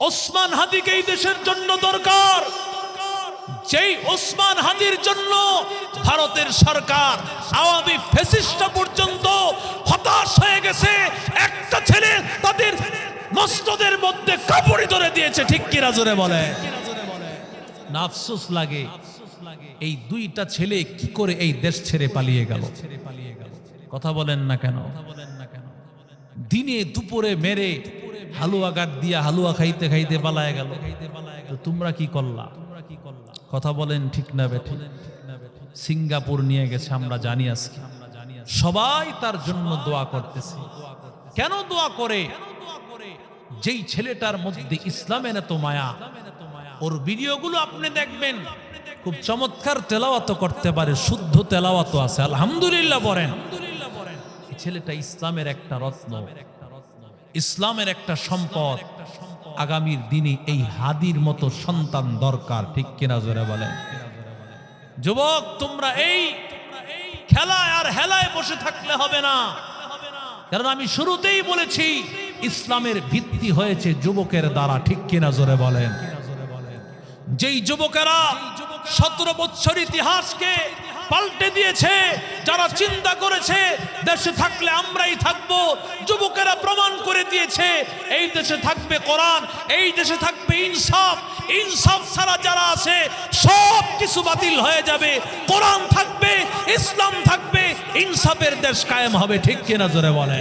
ওসমান হাদিকে এই দেশের জন্য দরকার। যেই ওসমান হাদির জন্য ভারতের সরকার আওয়ামী ফেসিস্ট পর্যন্ত হতাশ হয়ে গেছে, একটা ছেলে তাদের মস্তদের মধ্যে কাপড়ি ধরে দিয়েছে, ঠিক কিনা জোরে বলে? না আফসোস লাগে, এই দুইটা ছেলে কি করে এই দেশ ছেড়ে পালিয়ে গেল? কথা বলেন না কেন? দিনে দুপুরে মেরে হালুয়া গাট দিয়া হালুয়া খাইতে খাইতে পালায় গেল। তোমরা কি করলা? কথা বলেন ঠিক না বেঠি। সিঙ্গাপুর নিয়ে গেছে, আমরা জানি আজকে। সবাই তার জন্য দোয়া করতেছে। কেন দোয়া করে? যেই ছেলেটার মধ্যে ইসলামের এত মায়া, ওর ভিডিওগুলো আপনি দেখবেন। খুব চমৎকার তেলাওয়াত করতে পারে, শুদ্ধ তেলাওয়াত আছে। আলহামদুলিল্লাহ বলেন। ছেলেটা ইসলামের একটা রত্ন। ইসলামের একটা সম্পদ আগামীর দিনে এই হাদির মতো সন্তান দরকার, ঠিক কিনা জোরে বলেন? যুবক, তোমরা এই খেলায় আর হেলায় বসে থাকলে হবে না। কারণ আমি শুরুতেই বলেছি, ইসলামের ভিত্তি হয়েছে যুবকের দ্বারা, ঠিক কিনা জোরে বলেন? যেই যুবকেরা সতেরো বছর ইতিহাসকে পাল্টে দিয়েছে, যারা চিন্তা করেছে, দেশে থাকলে আমরাই থাকব। যুবকেরা প্রমাণ করে দিয়েছে, এই দেশে থাকবে কোরআন, এই দেশে থাকবে ইনসাফ ইনসাফ ছাড়া যারা আছে, সব কিছু বাতিল হয়ে যাবে। কোরআন থাকবে, ইসলাম থাকবে, ইনসাফের দেশ কায়েম হবে, ঠিক কিনা জোরে বলে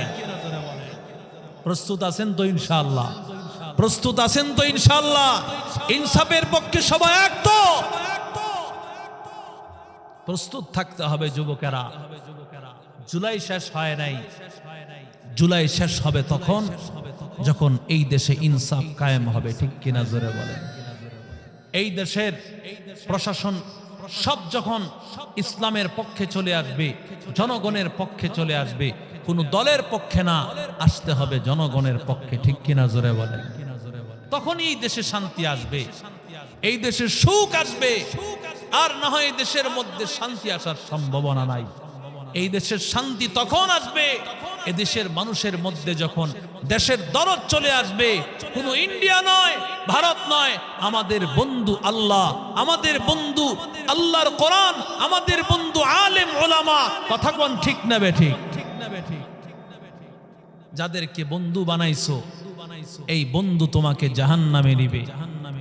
প্রস্তুত আছেন তো ইনশাআল্লাহ? প্রস্তুত আছেন তো ইনশাআল্লাহ? ইনসাফের পক্ষে সবাই এক তো? প্রস্তুত থাকতে হবে যুবকেরা। জুলাই শেষ হয় নাই। জুলাই শেষ হবে তখন যখন এই দেশে ইনসাফ কায়েম হবে, ঠিক কিনা জোরে বলেন? এই দেশের প্রশাসন সব যখন ইসলামের পক্ষে চলে আসবে, জনগণের পক্ষে চলে আসবে, কোন দলের পক্ষে না, আসতে হবে জনগণের পক্ষে, ঠিক কিনা জোরে বলেন? তখন এই দেশে শান্তি আসবে। এই দেশে সুখ আসবে। আর না হয় দেশের মধ্যে শান্তি আসার সম্ভাবনা নাই। এই দেশের শান্তি তখন আসবে, এ দেশের মানুষের মধ্যে যখন দেশের দরদ চলে আসবে, কোনো ইন্ডিয়া নয়, ভারত নয়, আমাদের বন্ধু আল্লাহ, আমাদের বন্ধু আল্লাহর কোরআন, আমাদের বন্ধু আলেম ওলামা, কথা কোন ঠিক না বে ঠিক? যাদেরকে বন্ধু বানাইছো, এই বন্ধু তোমাকে জাহান্নামে নিবে।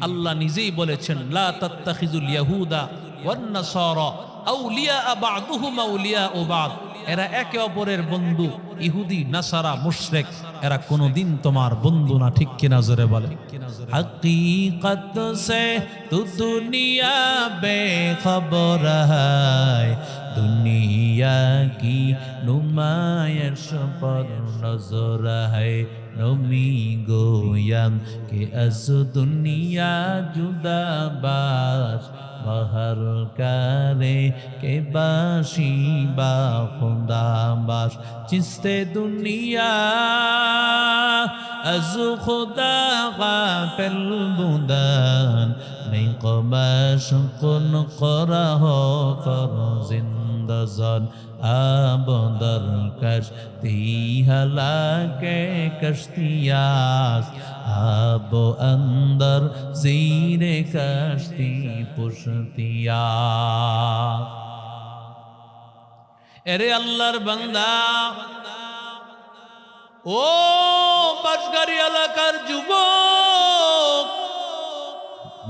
আল্লাহ নিজেই বলেছেন, লা তাত্তাখিজুল ইয়াহুদা ওয়ান্নাসারা আউলিয়া বাদুহুম আউলিয়া বাদ এরা একে অপরের বন্ধু, ইহুদি, নাসারা, মুশরেক। এরা কোনোদিন তোমার বন্ধু না, ঠিক কি জোরে বলে। হকীকত সে তু দুনিয়া বেখবর হায় দুনিয়া কি নুমায়ের পর নজর হে নমি গোয়াম, কে আস দুনিয়া জুদা বাস বাহার কারে কে বাসি বা খুদা বাস চিস্তে দুনিয়া از خدا غافل بودن می قماش کن قره فر زندزان آب در کشتی هلاک کشتیاست آب اندر زیر کشتی پشتیاست এরে আল্লাহর বান্দা ও বাসগাড়ি এলাকার যুবক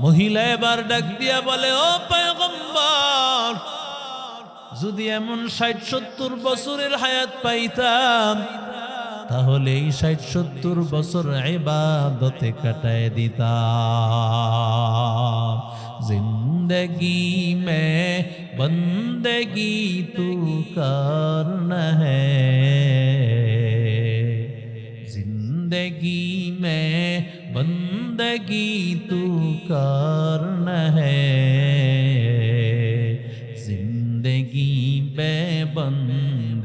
মহিলা এবার ডাক দিয়া বলে ও পয়গম্বর যদি এমন ষাট, সত্তর বছরের হায়াত পাইতাম, তাহলে এই ষাট, সত্তর বছর এবাদতে কাটায় দিতাম। জিন্দগি মে বন্দগি তু কারণ জিন্দগি মে বন্দগি তু কারণ হ্যাঁ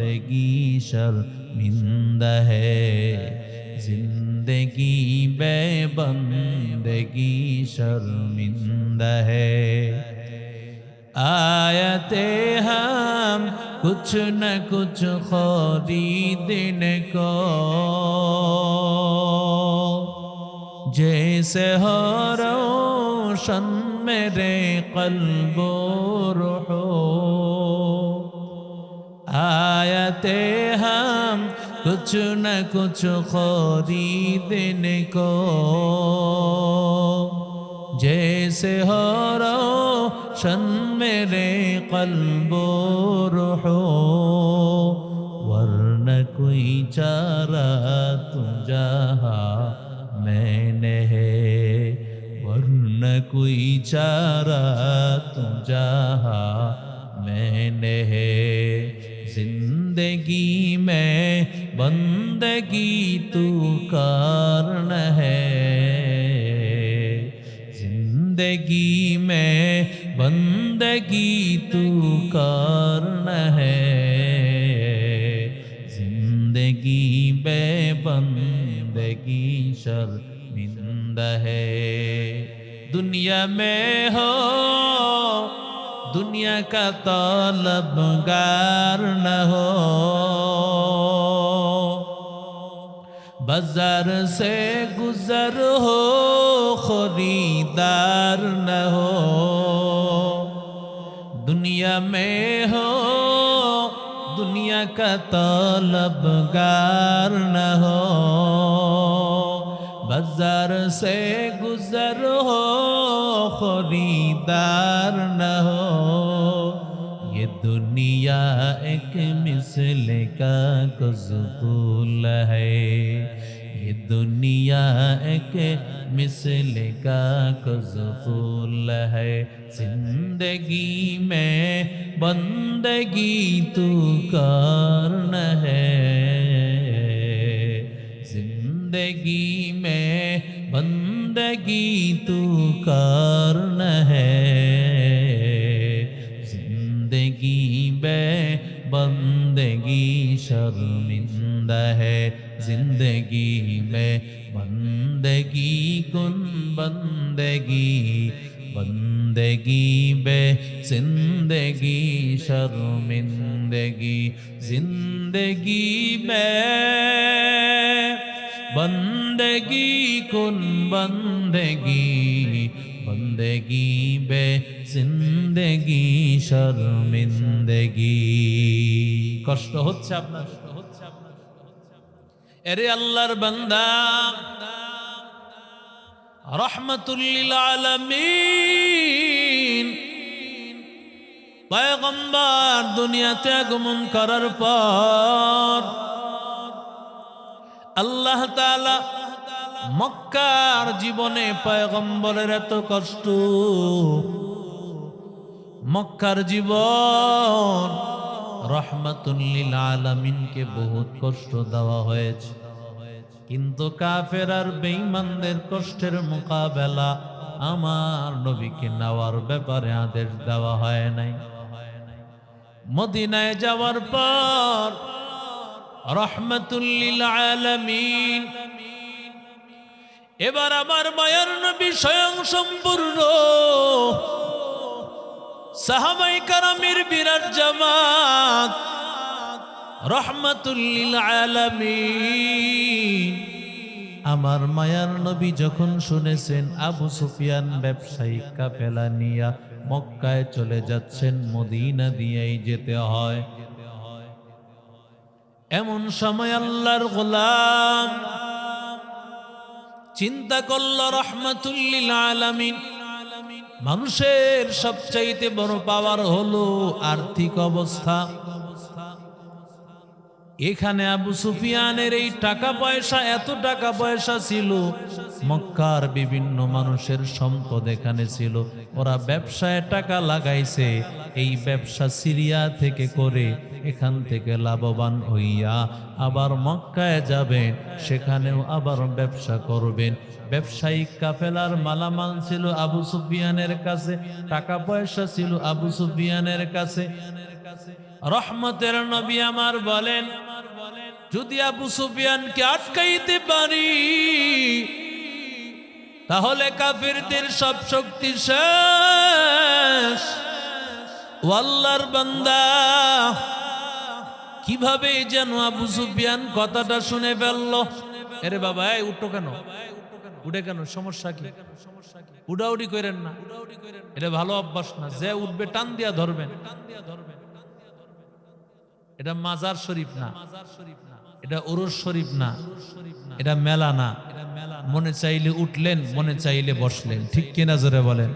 बंदगी शर्मिंदा है जिंदगी में बंदगी शर्मिंदा है आयते हम कुछ न कुछ खरीदने को जैसे हो रोशन मेरे कल्बो جاتے ہم، کچھ نہ کچھ خریدنے کو۔ جیسے ہو روشن میرے قلب و روح، ورنہ کوئی چارہ تم جہاں میں نے ہے۔ ورنہ کوئی چارہ تم جہاں میں نے ہے۔ زندگی میں، بندگی تو کارن ہے۔ زندگی میں، بندگی تو کارن ہے۔ زندگی بے بندگی شرمند ہے۔ دنیا میں ہو दुनिया का तलबगार न हो बाजार से गुजर हो खरीदार न हो दुनिया में हो दुनिया का तलबगार न हो बाजार से गुजर हो खरीदार न हो ये دنیا ایک مثل کا کزقول ہے۔ یہ دنیا ایک مثل کا کزفول ہے۔ زندگی میں بندگی تو کارن ہے۔ زندگی میں بندگی تو کارن ہے۔ شرمندہ ہے زندگی میں بندگی کن بندگی بندگی بے زندگی شرمندگی زندگی میں بندگی کن بندگی بندگی بے زندگی شرمندگی কষ্ট হচ্ছে আপনার? এরে আল্লাহর বান্দা, রহমতুল্লিল আলামিন। পয়গম্বর দুনিয়াতে আগমন করার পর আল্লাহ তাআলা মক্কার জীবনে পয়গম্বরের এত কষ্ট। মক্কার জীবন রহমাতুল্লিল আলামিনকে বহুত কষ্ট দেওয়া হয়েছে। কিন্তু কাফের আর বেঈমানদের কষ্টের মোকাবেলা আমার নবীকে নেওয়ার ব্যাপারে আদেশ দেওয়া হয় নাই। মদিনায় যাওয়ার পর রহমতুল্লিল আলামিন এবার আমার মায়ার নবী স্বয়ং সম্পূর্ণ সাহাবাই কারামের বিরাট জামাত রহমতুল্লিল আলামিন। আমার মায়ার নবী যখন শুনেছেন, আবু সুফিয়ান ব্যবসায়িক কাফেলা নিয়া মক্কায় চলে যাচ্ছেন, মদিনা দিয়েই যেতে হয়। এমন সময় আল্লাহর গোলাম চিন্তা করল রহমতুল্লিল আলামিন মানুষের সবচাইতে বড় পাওয়ার হলো আর্থিক অবস্থা। এখানে আবু সুফিয়ানের এই টাকা পয়সা, এত টাকা পয়সা ছিল। মক্কার বিভিন্ন মানুষের সম্পদ এখানে ছিল। ওরা ব্যবসায় টাকা লাগাইছে। এই ব্যবসা সিরিয়া থেকে করে এখান থেকে লাভবান হইয়া আবার মক্কায় যাবেন, সেখানেও আবার ব্যবসা করবেন। ব্যবসায়িক কাফেলার মালামাল ছিল আবু সুফিয়ানের কাছে, টাকা পয়সা ছিল আবু সুফিয়ানের কাছে। রহমতের নবী আমার বলেন যদি আবু সুফিয়ানকে আটকাইতে পারি, তাহলে কাফিরদের সব শক্তি শেষ। ও আল্লাহর বান্দা, কীভাবে যেন আবু সুফিয়ান কথাটা শুনে ফেলল? আরে বাবা, এই উঠো কেন? উঠে কেন? সমস্যা কি? উডাউডি করেন না। এটা ভালো অভ্যাস না। যে উঠবে টান দিয়া ধরবেন। এটা মাজার শরীফ না মাজার শরীফ না। এটা উরুস শরীফ না, এটা মেলা না। মনে চাইলে উঠলেন, মনে চাইলে বসলেন। ঠিক কেনা জোরে বলেন?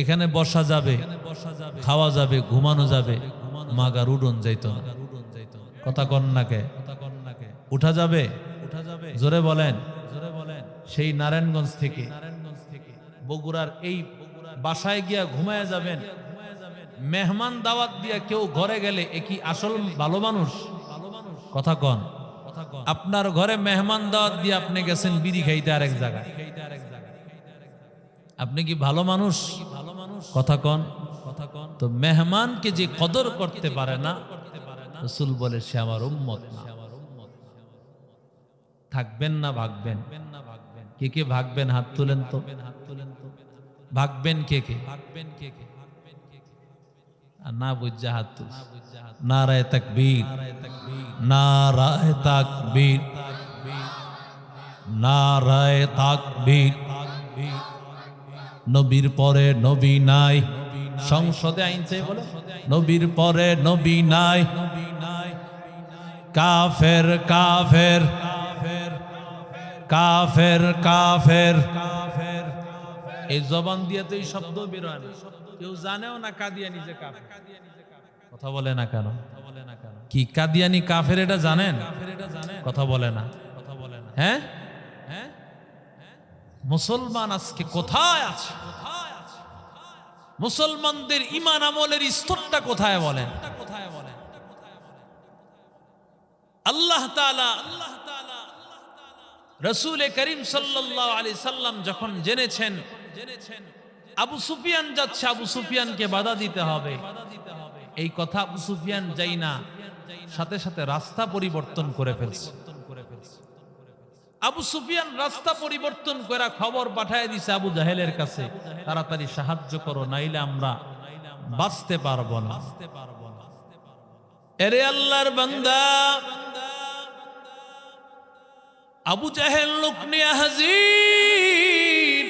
এখানে বসা যাবে, খাওয়া যাবে, ঘুমানো যাবে, মাগার উডন যাইতো না। কথা কন্যাকে উঠা যাবে উঠা যাবে? জোরে বলেন। সেই নারায়ণগঞ্জ থেকে বগুড়ার এই বাসায় গিয়া ঘুমায় যাবেন। মেহমান দাওয়াত দিয়া কেউ ঘরে গেলে এ কি আসল ভালো মানুষ? কথা কন। আপনার ঘরে মেহমান দাওয়াত দিয়ে আপনি গেছেন, বিড়ি খাইতে আরেক জায়গায়। আপনি কি ভালো মানুষ? ভালো মানুষ কথা কন। কথা কন তো মেহমানকে যে কদর করতে পারে না, রসুল বলে সে আমার উম্মত না। থাকবেন না, ভাগবেন। কে কে ভাগবেন? হাত তুলেন তো। ভাগবেন কে কে? ভাগবেন কে কে না বুঝা হাত তুল নারায় তাকবীর। নারায় তাকবীর নারায় তাকবীর নবীর পরে নবী নাই, সংসদে আইনছে বলে, নবীর পরে নবী নাই, কাফের কাফের কাফের কাফের। এই জবান দিয়ে তো এই শব্দ বেরোয় না। কেউ জানেও না কাদিয়ানি যে কাফের। কথা বলে না কেন? কি কাদিয়ানি কাফের এটা জানেন? কথা বলে না। হ্যাঁ? মুসলমান আজকে কোথায় আছে? মুসলমানদের ইমান আমলের স্তরটা কোথায় বলেন? আল্লাহ আল্লাহ রসুল করিম আলাইহি সাল্লাম যখন জেনেছেন জেনেছেন, আবু সুফিয়ান যাচ্ছে, আবু সুফিয়ানকে বাধা দিতে হবে। এই কথা আবু সুফিয়ান যাই না সাথে সাথে রাস্তা পরিবর্তন করে ফেলছে। আবু সুফিয়ান রাস্তা পরিবর্তন করে খবর পাঠায় দিছে আবু জাহেলের কাছে, তাড়াতাড়ি সাহায্য করো, নাইলে আমরা বাঁচতে পারব না। এরে আল্লাহর বান্দা, আবু জাহেল লোক হাজির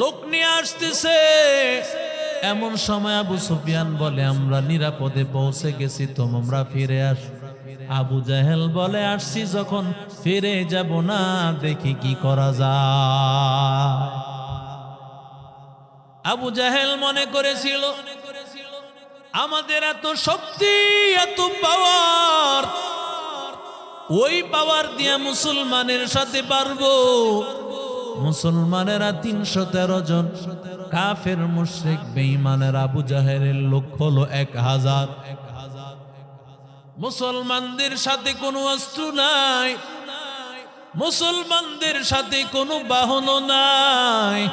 লোক নিয়ে আসতেছে। এমন সময় আবু সুফিয়ান বলে, আমরা নিরাপদে পৌঁছে গেছি, তোমরা ফিরে আস। আবু জাহেল বলে, আসছি যখন ফিরে যাব না, দেখি কি করা যায়। আবু জাহেল মনে করেছিল, আমাদের এত শক্তি, এত পাওয়ার, ওই পাওয়ার দিয়া মুসলমানের সাথে পারব। মুসলমানেরা তিনশো তেরো জন। কাফের, মুশ্রিক, বেঈমানের আবু জাহেরের লোক হলো এক হাজার। মুসলমানদের সাথে কোনো অস্ত্র নাই। মুসলমানদের সাথে কোনো বাহন নাই।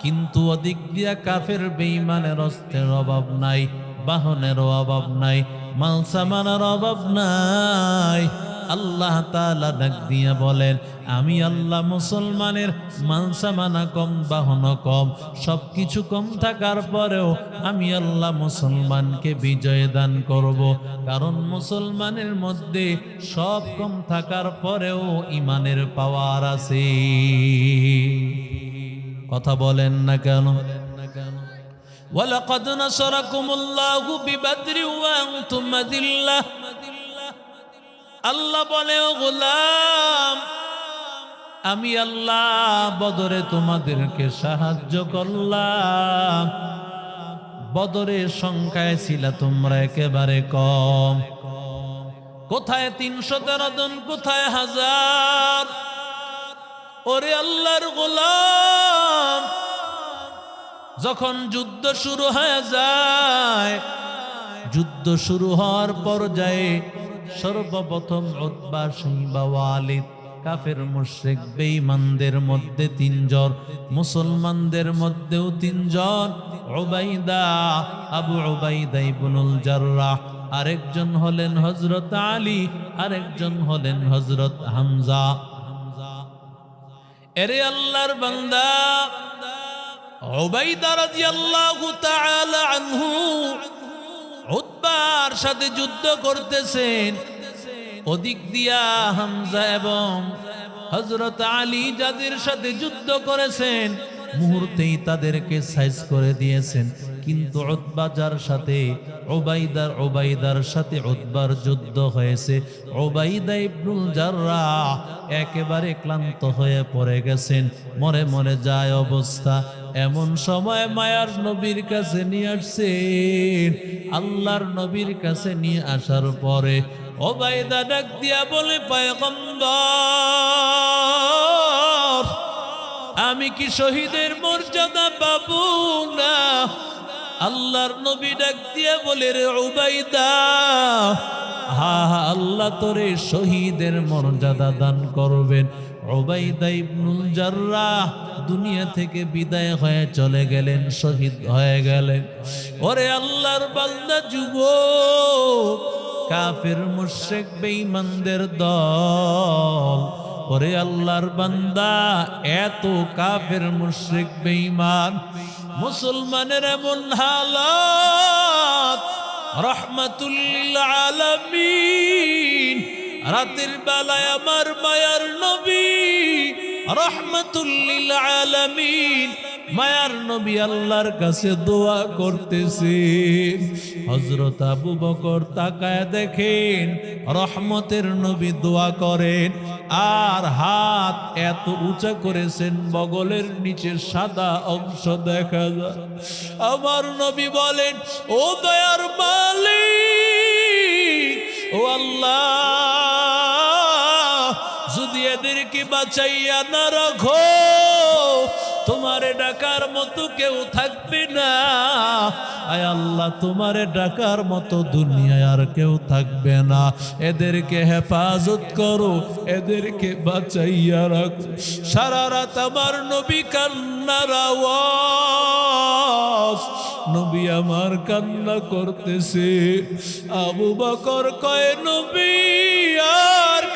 কিন্তু অধিক দিয়া কাফের, বেঈমানের অস্ত্রের অভাব নাই, বাহনেরও অভাব নাই মালসামানের অভাব নাই। আল্লাহ তাআলা ডাক দিয়া বলেন আমি আল্লাহ মুসলমানের মানসামানা কম বাহন কম সবকিছু কম থাকার পরেও আমি আল্লাহ মুসলমানকে বিজয় দান করব কারণ মুসলমানের মধ্যে সব কম থাকার পরেও ইমানের পাওয়ার আছে কথা বলেন না কেন ولقد نصركم الله ببدر وأنتم أذلة আল্লাহ বলে, ও গোলাম, আমি আল্লাহ বদরে তোমাদেরকে সাহায্য করলাম। বদরের সংখ্যায় ছিল তোমরা একেবারে কম। কোথায় তিনশো তেরো জন, কোথায় হাজার? ওরে আল্লাহর গোলাম, যখন যুদ্ধ শুরু হয়ে যায়, যুদ্ধ শুরু হওয়ার পর পর্যায়ে সর্বপ্রথম কাফের মধ্যে তিনজন, মুসলমানদের মধ্যেও তিনজন আবু উবাইদা ইবনুল জাররাহ, আরেকজন হলেন হযরত আলী, আরেকজন হলেন হযরত হামজা। এরে আল্লাহর বান্দা, উবাইদা রাদিয়াল্লাহু তাআলা উতবার সাথে যুদ্ধ করতেছেন। ওদিক দিয়া হামজা এবং হজরত আলী যাদের সাথে যুদ্ধ করেছেন, মুহূর্তেই তাদেরকে সাইজ করে দিয়েছেন। কিন্তু উতবা যার সাথে ওবাইদার ওবাইদার সাথে উতবার যুদ্ধ হয়েছে। ওবাইদা ইবনুল জাররাহ একেবারে ক্লান্ত হয়ে পড়ে গেছেন। মরে মরে যায় অবস্থা। এমন সময় মায়ার নবীর কাছে নিয়ে আসছেন আল্লাহর নবীর কাছে নিয়ে আসার পরে ওবাইদা ডাক দিয়া বলে, পায়গম্বর, আমি কি শহীদের মর্যাদা পাবো না? আল্লাহর নবী ডাক দিয়া বলে, রে উবাইদা হা হা, আল্লাহ তোরে শহীদের মর্যাদা দান করবেন। ওবাইদা ইবনুল জাররাহ দুনিয়া থেকে বিদায় হয়ে চলে গেলেন, শহীদ হয়ে গেলেন। ওরে আল্লাহর বান্দা যুবক কাফের, মুশরিক, বেঈমানদের দল। ওরে আল্লাহর বান্দা, এত কাফের, মুশরিক, বেঈমান, মুসলমানের এমন হালাত, রহমাতুল্লিল আলামিন রাতের বেলায় আমার মায়ার নবী, রহমাতুল্লিল আলামিন, মায়ার নবী আল্লাহর কাছে দোয়া করতেছে হজরত আবু বকর তাকায় দেখেন, রহমতের নবী দোয়া করেন, আর হাত এত উঁচা করেছেন, বগলের নিচে সাদা অংশ দেখা যায়। আমার নবী বলেন, ও দয়ার মালিক, ও আল্লাহ এদেরকে বাঁচাইয়া না রাখো। তোমারে ডাকার মতো কেউ থাকবে না। আয় আল্লাহ, তোমারে ডাকার মতো দুনিয়ায় আর কেউ থাকবে না। এদেরকে হেফাজত করো, এদেরকে বাঁচাইয়া রাখো। সারা রাত আমার নবী কান্নার নবী আমার কান্না করতেছে। আবু বকর কয়, নবী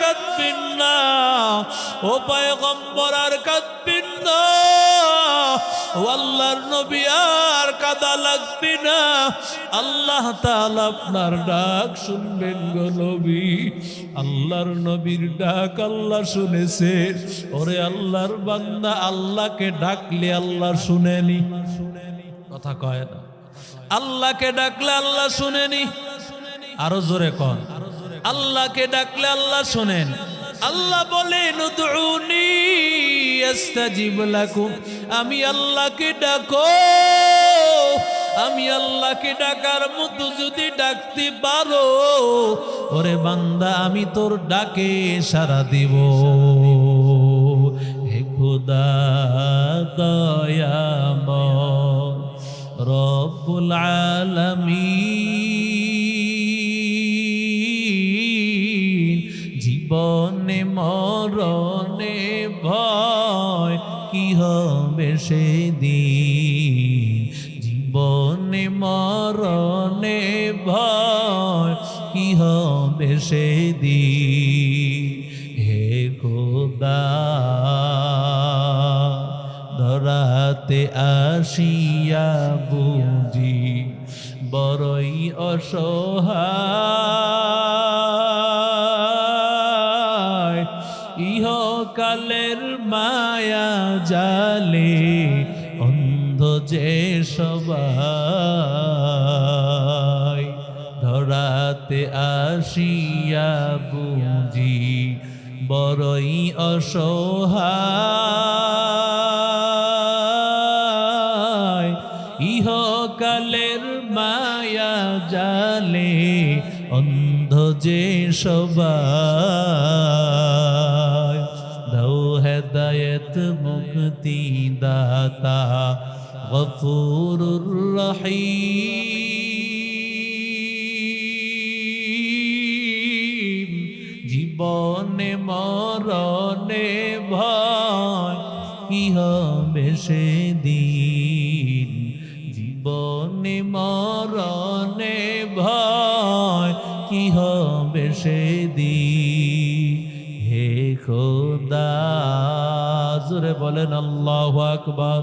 কাঁদবেন না ও পায়গম্বর আর কাঁদবেন না আল্লাহর নবী আর কাদা লাগবে না। আল্লাহ তাআলা আপনার ডাক শুনবেন গো নবী। আল্লাহর নবীর ডাক আল্লাহ শুনেছে। ওরে আল্লাহর বান্দা, আল্লাহকে ডাকলে আল্লাহ শুনেনি। কথা কয় না। আল্লাহকে ডাকলে আল্লাহ শুনেনি। আরও জোরে কন। আল্লাহকে ডাকলে আল্লাহ শোনেন। আল্লাহ বলেন আমি আল্লাহকে ডাকো। আমি আল্লাহকে ডাকার মতো যদি ডাকতে পারো, ওরে বান্দা, আমি তোর ডাকে সারা দিব। হে খুদা দয়াময় রব্বুল আলামিন। মরণে ভয় কি হবে সেদিন? জীবনে মরণে ভয় কি হবে সেদিন? হে খোদা, ধরাতে আসিয়া বুঝি বড়ই অসহায়। জালে অন্ধ যে সবাই ধরাতে আসিয়া বুঝি বড়ই অসহায়। ইহকালের মায়া জালে অন্ধ যে সবাই হেদায়ত মুক্তি দাতা গফুরুর রহিম। জীবনে মরণে ভয় কি হবে সেদিন বলেন আল্লাহ আকবার।